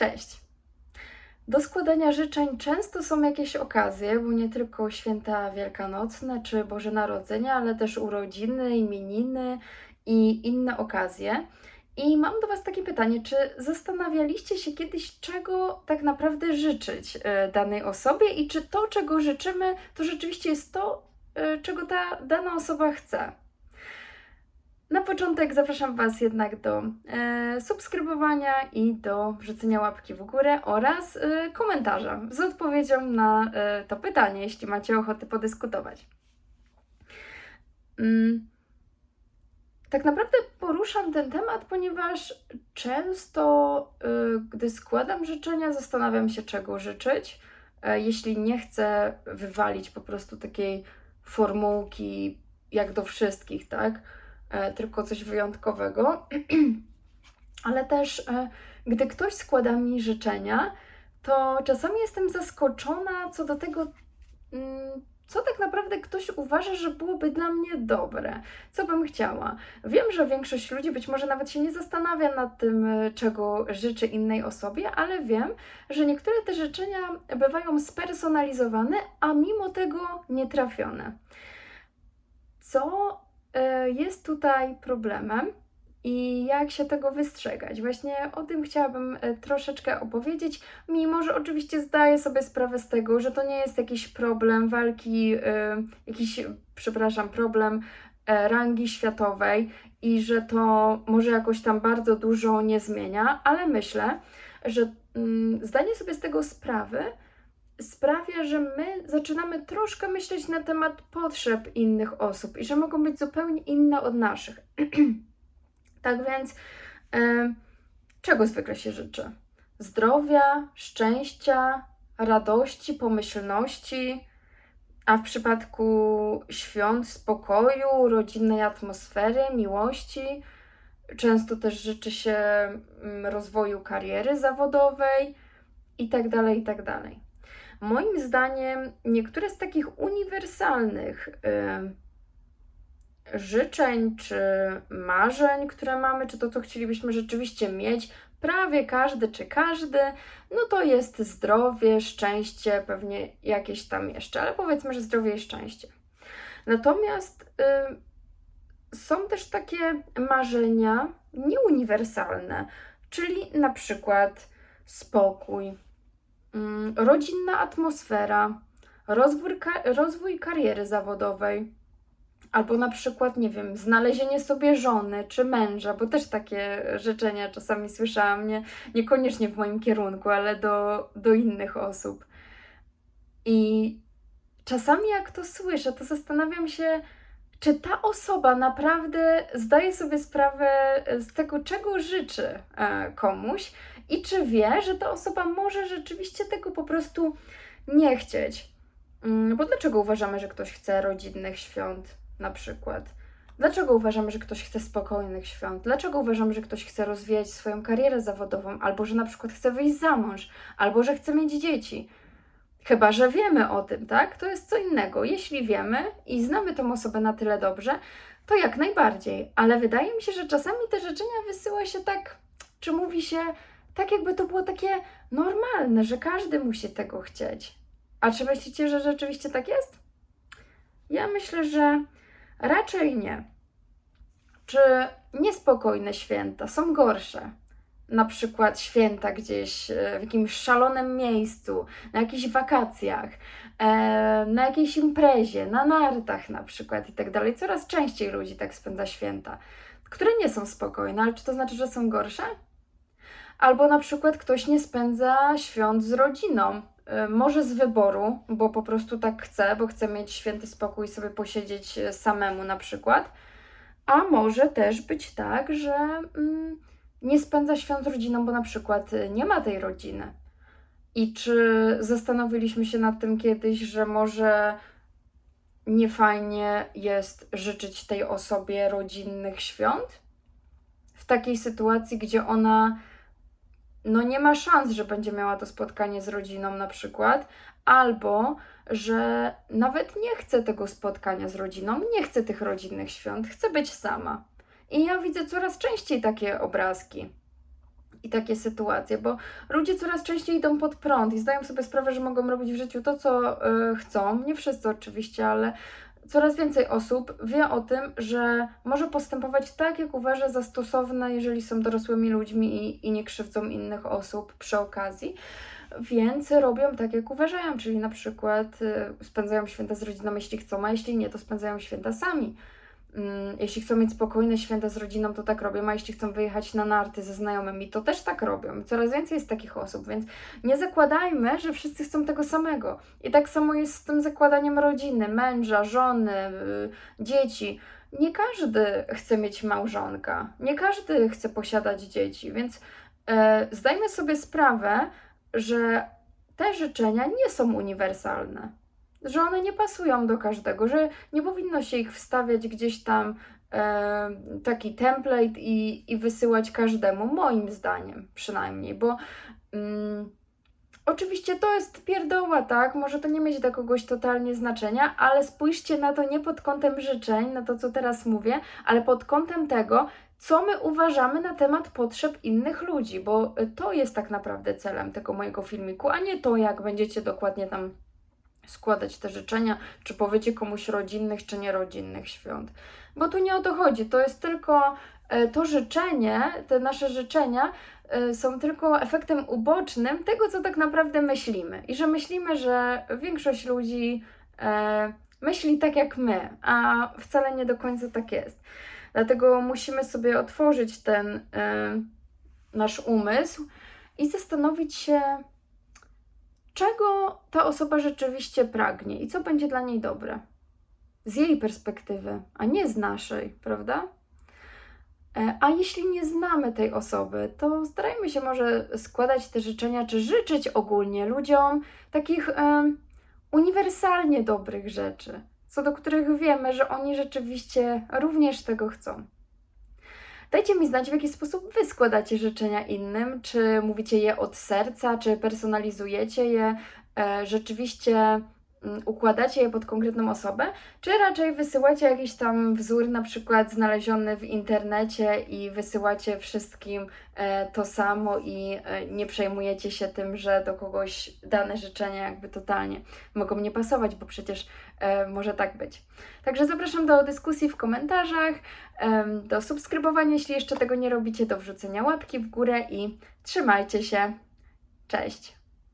Cześć! Do składania życzeń często są jakieś okazje, bo nie tylko święta wielkanocne czy Boże Narodzenie, ale też urodziny, imieniny i inne okazje. I mam do Was takie pytanie, czy zastanawialiście się kiedyś, czego tak naprawdę życzyć e, danej osobie i czy to, czego życzymy, to rzeczywiście jest to, e, czego ta dana osoba chce? Na początek zapraszam Was jednak do e, subskrybowania i do wrzucenia łapki w górę oraz e, komentarza z odpowiedzią na e, to pytanie, jeśli macie ochotę podyskutować. Mm. Tak naprawdę poruszam ten temat, ponieważ często, e, gdy składam życzenia, zastanawiam się, czego życzyć. E, jeśli nie chcę wywalić po prostu takiej formułki, jak do wszystkich, tak? E, tylko coś wyjątkowego. Ale też, e, gdy ktoś składa mi życzenia, to czasami jestem zaskoczona co do tego, mm, co tak naprawdę ktoś uważa, że byłoby dla mnie dobre, co bym chciała. Wiem, że większość ludzi być może nawet się nie zastanawia nad tym, e, czego życzy innej osobie, ale wiem, że niektóre te życzenia bywają spersonalizowane, a mimo tego nietrafione. Co jest tutaj problemem i jak się tego wystrzegać. Właśnie o tym chciałabym e, troszeczkę opowiedzieć, mimo że oczywiście zdaję sobie sprawę z tego, że to nie jest jakiś problem walki, e, jakiś, przepraszam, problem e, rangi światowej i że to może jakoś tam bardzo dużo nie zmienia, ale myślę, że mm, zdanie sobie z tego sprawy sprawia, że my zaczynamy troszkę myśleć na temat potrzeb innych osób i że mogą być zupełnie inne od naszych. tak więc, e, czego zwykle się życzy? Zdrowia, szczęścia, radości, pomyślności, a w przypadku świąt spokoju, rodzinnej atmosfery, miłości. Często też życzy się mm, rozwoju kariery zawodowej i tak Moim zdaniem niektóre z takich uniwersalnych życzeń czy marzeń, które mamy, czy to, co chcielibyśmy rzeczywiście mieć, prawie każdy czy każdy, no to jest zdrowie, szczęście, pewnie jakieś tam jeszcze, ale powiedzmy, że zdrowie i szczęście. Natomiast są też takie marzenia nieuniwersalne, czyli na przykład spokój, rodzinna atmosfera, rozwój, rozwój kariery zawodowej, albo na przykład, nie wiem, znalezienie sobie żony czy męża, bo też takie życzenia czasami słyszałam, nie, niekoniecznie w moim kierunku, ale do, do innych osób. I czasami, jak to słyszę, to zastanawiam się, czy ta osoba naprawdę zdaje sobie sprawę z tego, czego życzy e, komuś i czy wie, że ta osoba może rzeczywiście tego po prostu nie chcieć. Mm, bo dlaczego uważamy, że ktoś chce rodzinnych świąt na przykład? Dlaczego uważamy, że ktoś chce spokojnych świąt? Dlaczego uważamy, że ktoś chce rozwijać swoją karierę zawodową, albo że na przykład chce wyjść za mąż, albo że chce mieć dzieci? Chyba, że wiemy o tym, tak? To jest co innego. Jeśli wiemy i znamy tą osobę na tyle dobrze, to jak najbardziej. Ale wydaje mi się, że czasami te życzenia wysyła się tak, czy mówi się tak, jakby to było takie normalne, że każdy musi tego chcieć. A czy myślicie, że rzeczywiście tak jest? Ja myślę, że raczej nie. Czy niespokojne święta są gorsze? Na przykład święta gdzieś e, w jakimś szalonym miejscu, na jakichś wakacjach, e, na jakiejś imprezie, na nartach na przykład i tak dalej. Coraz częściej ludzi tak spędza święta, które nie są spokojne, ale czy to znaczy, że są gorsze? Albo na przykład ktoś nie spędza świąt z rodziną, e, może z wyboru, bo po prostu tak chce, bo chce mieć święty spokój i sobie posiedzieć samemu na przykład. A może też być tak, że mm, nie spędza świąt z rodziną, bo na przykład y, nie ma tej rodziny. I czy zastanowiliśmy się nad tym kiedyś, że może niefajnie jest życzyć tej osobie rodzinnych świąt? W takiej sytuacji, gdzie ona no nie ma szans, że będzie miała to spotkanie z rodziną na przykład, albo że nawet nie chce tego spotkania z rodziną, nie chce tych rodzinnych świąt, chce być sama. I ja widzę coraz częściej takie obrazki. i takie sytuacje, bo ludzie coraz częściej idą pod prąd i zdają sobie sprawę, że mogą robić w życiu to, co y, chcą. Nie wszyscy oczywiście, ale coraz więcej osób wie o tym, że może postępować tak, jak uważa za stosowne, jeżeli są dorosłymi ludźmi i, i nie krzywdzą innych osób przy okazji. Więc robią tak, jak uważają, czyli na przykład y, spędzają święta z rodziną, jeśli chcą, a jeśli nie, to spędzają święta sami. Mm, Jeśli chcą mieć spokojne święta z rodziną, to tak robią, a jeśli chcą wyjechać na narty ze znajomymi, to też tak robią. Coraz więcej jest takich osób, więc nie zakładajmy, że wszyscy chcą tego samego. I tak samo jest z tym zakładaniem rodziny, męża, żony, y, dzieci. Nie każdy chce mieć małżonka, nie każdy chce posiadać dzieci, więc e, zdajmy sobie sprawę, że te życzenia nie są uniwersalne, że one nie pasują do każdego, że nie powinno się ich wstawiać gdzieś tam e, taki template i, i wysyłać każdemu, moim zdaniem przynajmniej, bo mm, oczywiście to jest pierdoła, tak? Może to nie mieć dla kogoś totalnie znaczenia, ale spójrzcie na to nie pod kątem życzeń, na to co teraz mówię, ale pod kątem tego, co my uważamy na temat potrzeb innych ludzi, bo to jest tak naprawdę celem tego mojego filmiku, a nie to, jak będziecie dokładnie tam składać te życzenia, czy powiecie komuś rodzinnych, czy nierodzinnych świąt. Bo tu nie o to chodzi, to jest tylko e, to życzenie, te nasze życzenia e, są tylko efektem ubocznym tego, co tak naprawdę myślimy. I że myślimy, że większość ludzi e, myśli tak jak my, a wcale nie do końca tak jest. Dlatego musimy sobie otworzyć ten nasz umysł i zastanowić się, czego ta osoba rzeczywiście pragnie i co będzie dla niej dobre. Z jej perspektywy, a nie z naszej, prawda? E, A jeśli nie znamy tej osoby, to starajmy się może składać te życzenia, czy życzyć ogólnie ludziom takich uniwersalnie dobrych rzeczy, co do których wiemy, że oni rzeczywiście również tego chcą. Dajcie mi znać, w jaki sposób Wy składacie życzenia innym. Czy mówicie je od serca, czy personalizujecie je, e, rzeczywiście układacie je pod konkretną osobę, czy raczej wysyłacie jakiś tam wzór, na przykład znaleziony w internecie i wysyłacie wszystkim e, to samo i e, nie przejmujecie się tym, że do kogoś dane życzenia jakby totalnie mogą nie pasować, bo przecież e, może tak być. Także zapraszam do dyskusji w komentarzach, do subskrybowania, jeśli jeszcze tego nie robicie, do wrzucenia łapki w górę i trzymajcie się. Cześć!